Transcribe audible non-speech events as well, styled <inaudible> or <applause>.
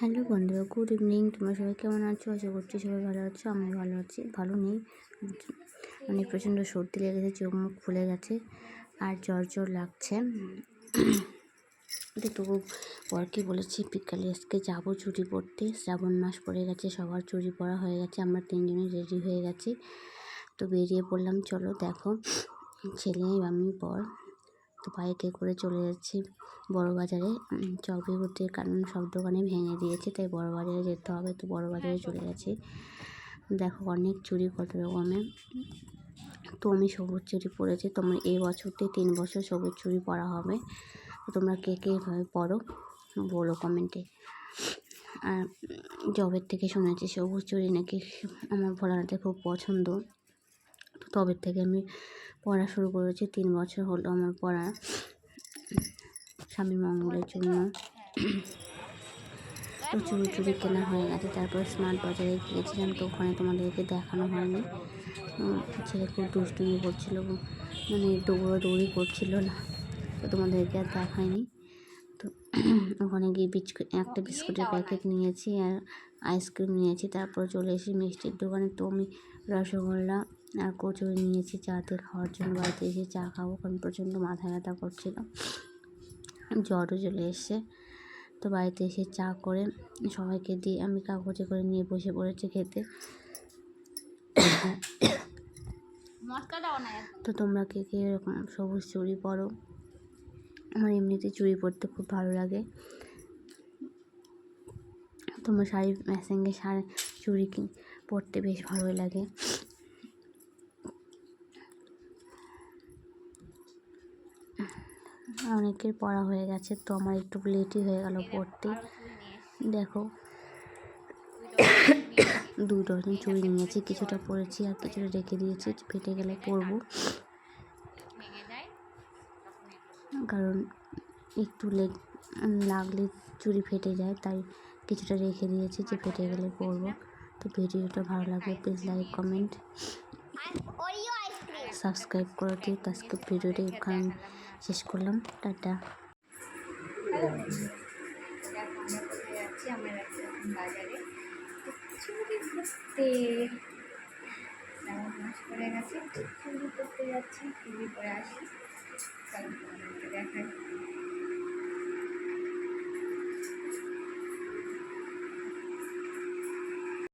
Hello বন্ধুরা, good evening. তোমরা সবাই কেমন আছো? আশা করছি সবাই ভালো আছো আমি ভালো আছি। ভালো নেই। মানে প্রচণ্ড সর্দি লেগেছে চোখ মুখ ফুলে গেছে আর জ্বর জ্বর লাগছে। তবু পরকে বলেছি, বিকালে আজকে যাব চুরি পড়তে। শ্রাবণ মাস পড়ে গেছে, সবার চুরি পড়া হয়ে গেছে, আমরা তিনজনে রেডি হয়ে গেছি। তো বেরিয়ে পড়লাম, চলো দেখো। ছেলে, আমি পর তো বাইকে করে চলে যাচ্ছি। বড় বাজারে চক বিভূতির কারণ সব দোকানে ভেঙে দিয়েছে, তাই বড় বাজারে যেতে হবে। তো বড় বাজারে চলে গেছি। দেখো অনেক চুরি কত রকমের তো আমি সবুজ চুরি পরেছি। তোমার এই বছরতে তিন বছর সবুজ চুরি পরা হবে। তোমরা কে কে এভাবে পড়ো বলো কমেন্টে। আর জবের থেকে শুনেছি সবুজ চুরি নাকি আমার ভোলানাতে খুব পছন্দ। তো তবের থেকে আমি পড়া শুরু করেছি, তিন বছর হলো আমার পড়া স্বামী মঙ্গলের জন্য। প্রচুর চুরি কেনা হয়ে গেছে, তারপর স্মার্ট বাজারে গিয়েছিলাম, তো ওখানে তোমাদেরকে দেখানো হয়নি। ছেলে খুব দুষ্টুমি করছিল মানে দৌড়াদৌড়ি করছিল না, তো তোমাদেরকে আর দেখায়নি। <clears throat> ওখানে গিয়ে বিস্কুট একটা বিস্কুটের প্যাকেট নিয়েছি আর আইসক্রিম নিয়েছি। তারপর চলে এসে মিষ্টির দোকানে। তো আমি রসগোল্লা আর কচুরি নিয়েছি চাতে খাওয়ার জন্য। বাড়িতে এসে চা খাব কারণ প্রচণ্ড মাথা ব্যথা করছিল। জ্বরও চলে এসছে। তো বাড়িতে এসে চা করে সবাইকে দিয়ে আমি কাগজে করে নিয়ে বসে পড়েছি খেতে। তো তোমরা কে কে এরকম সবুজ চুড়ি পরো? আমার এমনিতে চুড়ি পরতে খুব ভালো লাগে। তোমার শাড়ি ম্যাসেঙ্গে শাড়ি চুড়ি পরতে বেশ ভালোই লাগে। অনেকের পড়া হয়ে গেছে তো আমার একটু লেটই হয়ে গেল পড়তে। দেখো দুই ডজন চুড়ি নিয়েছি কিছুটা পরেছি আর কিছুটা রেখে দিয়েছি ফেটে গেলে পরবো। কারণ একটু লেগ লাগলে চুড়ি ফেটে যায়, তাই কিছুটা রেখে দিয়েছি যে ফেটে গেলে পরবো তো ভিডিওটা ভালো লাগলে প্লিজ লাইক কমেন্ট সাবস্ক্রাইব করে দিই আজকে ভিডিওটি এখানে শেষ করলাম। টাটা। বাজারে চুরি করতে মাস পড়ে গেছে চুরি করতে যাচ্ছি, চুরি করে আসি। দেখাই